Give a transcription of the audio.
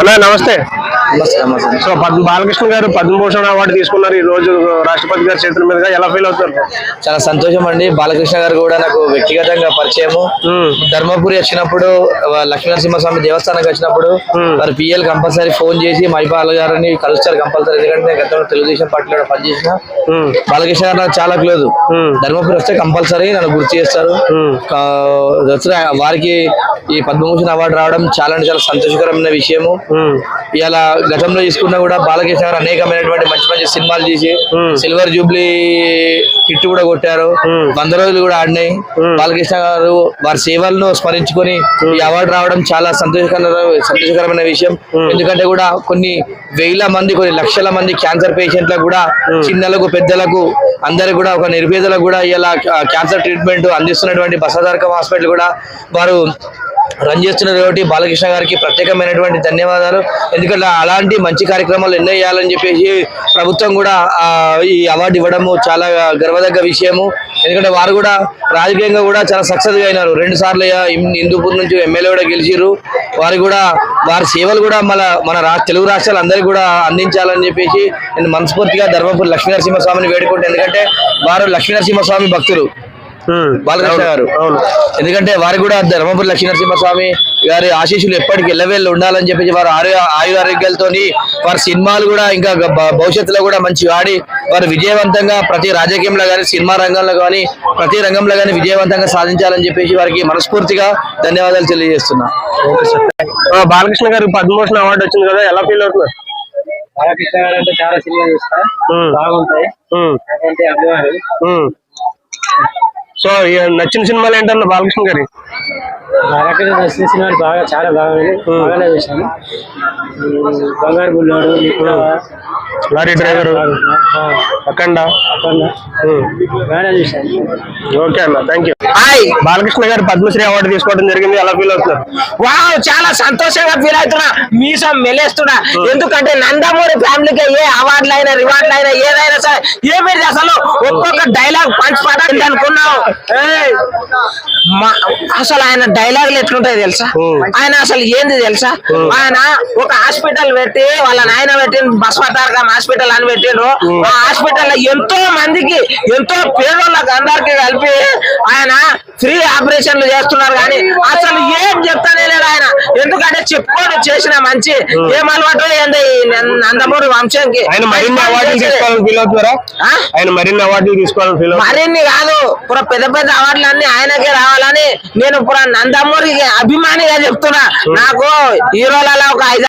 అన్నా నమస్తే నమస్తే. సో పద్మ బాలకృష్ణ గారు పద్మభూషణ్ అవార్డు తీసుకున్నారు ఈ రోజు రాష్ట్రపతి గారి చేతుల మీదుగా. ఎలా ఫీల్ అవుతారు చాలా సంతోషం అండి. బాలకృష్ణ గారు కూడా నాకు వ్యక్తిగతంగా పరిచయము. ధర్మపురి వచ్చినప్పుడు లక్ష్మీనరసింహస్వామి దేవస్థానానికి వచ్చినప్పుడు వారి పిఎల్ కంపల్సరీ ఫోన్ చేసి మైపాల్ గారిని కలుస్తారు కంపల్సరీ. ఎందుకంటే నేను గతంలో తెలుగుదేశం పార్టీలో పనిచేసిన. బాలకృష్ణ గారు నాకు చాలా క్లోజ్ మ్మ్. ధర్మపురి వస్తే కంపల్సరీ నన్ను గుర్తు చేస్తారు. వారికి ఈ పద్మభూషణ్ అవార్డు రావడం చాలా అంటే చాలా సంతోషకరమైన విషయము. ఇలా గతంలో తీసుకున్నా కూడా బాలకృష్ణ గారు అనేకమైనటువంటి మంచి మంచి సినిమాలు తీసి. సిల్వర్ జూబ్లీ హిట్ కూడా కొట్టారు. వంద రోజులు కూడా ఆడినాయి. బాలకృష్ణ గారు వారి సేవలను స్మరించుకొని ఈ అవార్డు రావడం చాలా సంతోషకర సంతోషకరమైన విషయం. ఎందుకంటే కూడా కొన్ని వేల మంది కొన్ని లక్షల మంది క్యాన్సర్ పేషెంట్లకు కూడా చిన్నలకు పెద్దలకు అందరికి కూడా ఒక నిర్పేదలకు కూడా ఇలా క్యాన్సర్ ట్రీట్మెంట్ అందిస్తున్నటువంటి బసదార్కం హాస్పిటల్ కూడా వారు రన్ చేస్తున్నారు కాబట్టి బాలకృష్ణ గారికి ప్రత్యేకమైనటువంటి ధన్యవాదాలు. ఎందుకంటే అలాంటి మంచి కార్యక్రమాలు ఎన్నో చేయాలని చెప్పేసి ప్రభుత్వం కూడా ఈ అవార్డు ఇవ్వడము చాలా గర్వదగ్గ విషయము. ఎందుకంటే వారు కూడా రాజకీయంగా కూడా చాలా సక్సెస్ అయినారు. రెండు సార్లు హిందూపూర్ నుంచి ఎమ్మెల్యే కూడా గెలిచిర్రు. వారు కూడా వారి సేవలు కూడా మన మన రా తెలుగు రాష్ట్రాలు అందరికీ కూడా అందించాలని చెప్పేసి నేను మనస్ఫూర్తిగా ధర్మపురి లక్ష్మీనరసింహస్వామిని వేడుకుంటే. ఎందుకంటే వారు లక్ష్మీనరసింహస్వామి భక్తులు. బాలకృష్ణ గారు. అవును. ఎందుకంటే వారికి కూడా ధర్మపురి లక్ష్మీనరసింహస్వామి గారి ఆశీస్సులు ఎప్పటికీ ఎల్లవేళ్ళు ఉండాలని చెప్పేసి వారు ఆరు ఆయు ఆరోగ్యాలతో వారి సినిమాలు కూడా ఇంకా భవిష్యత్తులో కూడా మంచి ఆడి వారు విజయవంతంగా ప్రతి రాజకీయంలో కానీ సినిమా రంగంలో కానీ ప్రతి రంగంలో కానీ విజయవంతంగా సాధించాలని చెప్పేసి వారికి మనస్ఫూర్తిగా ధన్యవాదాలు తెలియజేస్తున్నా. Okay sir. ఆ, బాలకృష్ణ గారు పద్మభూషణ్ అవార్డు వచ్చింది కదా ఎలా ఫీల్ అవుతున్నారు? బాలకృష్ణ గారు అంటే చాలా సినిమా చూస్తా. బాగుంటాయి. సో నచ్చిన సినిమాలు ఏంటన్నా బాలకృష్ణ గారి? నచ్చిన సినిమాలు బాగా చాలా బాగున్నాయి బాగానే చూసాను బంగారు బుల్లోడు లారీ డ్రైవర్. అఖండ. అఖండ. బాగానే చూసాను ఓకే అన్న థ్యాంక్ యూ హాయ్! బాలకృష్ణ గారు పద్మశ్రీ అవార్డు తీసుకోవడం జరిగింది. ఎలా ఫీల్ అవుతున్నారు? వావ్ చాలా సంతోషంగా ఫీల్ అవుతున్నా. మీసం మెలేస్తున్నా. ఎందుకంటే నందమూరి ఫ్యామిలీకి ఏ అవార్డులు అయినా రివార్డులు అయినా ఏదైనా సరే ఏమి అసలు ఒక్కొక్క డైలాగ్ పంచి పడండి అనుకున్నావు అసలు ఆయన డైలాగులు ఎట్లుంటాయి తెలుసా? ఆయన అసలు ఏంది తెలుసా? ఆయన ఒక హాస్పిటల్ పెట్టి వాళ్ళ నాయన పెట్టి బస్వతారకం హాస్పిటల్ అని పెట్టిండ్రు. ఆ హాస్పిటల్లో ఎంతో మందికి ఎంతో పేదోళ్ళకి అందరికి కలిపి ఆయన ఫ్రీ ఆపరేషన్లు చేస్తున్నారు కానీ అసలు ఏం చెప్తానే లేడు ఆయన. ఎందుకంటే చెప్పుకోడు చేసిన మంచి ఏం అలవాటు ఏంది నందమూరి వంశంకి. తీసుకోవాలని ఫీల్ అవుతున్నారా? ఆ? ఆయన మరిన్ని అవార్డులు తీసుకోవాలని ఫీల్ మరిన్ని కాదు. పుర పెద్ద పెద్ద అవార్డులు అన్ని ఆయనకే రావాలని నేను పుర నందమూరికి అభిమానిగా చెప్తున్నా. నాకు హీరోలలో ఒక ఐదు